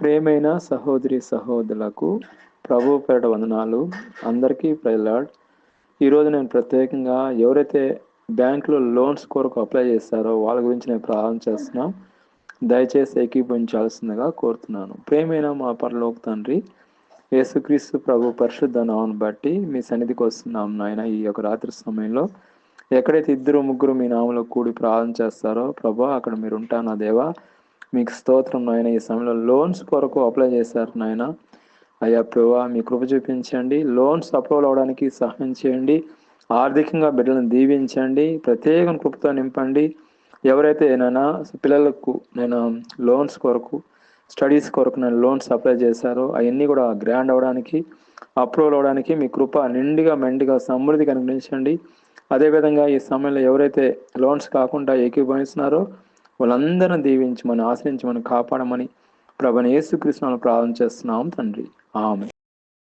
ప్రేమైన సహోదరి సహోదరులకు ప్రభు పేట వందనాలు. అందరికీ ప్రజలాడ్ ఈరోజు నేను ప్రత్యేకంగా ఎవరైతే బ్యాంకులో లోన్స్ కొరకు అప్లై చేస్తారో వాళ్ళ గురించి నేను ప్రారంభం చేస్తున్నాం. దయచేసి ఏకీభవించాల్సిందిగా కోరుతున్నాను. ప్రేమైన మా పరలోక తండ్రి యేసుక్రీస్తు ప్రభు పరిశుద్ధ నామను బట్టి మీ సన్నిధికి వస్తున్నాం నాయన ఈ యొక్క రాత్రి సమయంలో. ఎక్కడైతే ఇద్దరు ముగ్గురు మీ నామలో కూడి ప్రార్థన చేస్తారో ప్రభా అక్కడ మీరు ఉంటాను నా దేవా. మీకు స్తోత్రం నాయన. ఈ సమయంలో లోన్స్ కొరకు అప్లై చేశారు నాయన. అయ్యా ప్రభా మీ కృప చూపించండి. లోన్స్ అప్రూవల్ అవడానికి సహాయం చేయండి. ఆర్థికంగా బిడ్డలను దీవించండి. ప్రత్యేక కృపతో నింపండి. ఎవరైతే నైనా పిల్లలకు నేను లోన్స్ కొరకు స్టడీస్ కొరకు నేను లోన్స్ అప్లై చేశారో అవన్నీ కూడా గ్రాండ్ అవడానికి అప్రూవల్ అవడానికి మీ కృప నిండుగా మెండుగా సమృద్ధి కనిపించండి అదేవిధంగా ఈ సమయంలో ఎవరైతే లోన్స్ కాకుండా ఏకీభవిస్తున్నారో వాళ్ళందరిని దీవించమని ఆశ్రయించమని కాపాడమని ప్రభని యేసుకృష్ణను ప్రార్థన చేస్తున్నాం తండ్రి. ఆమె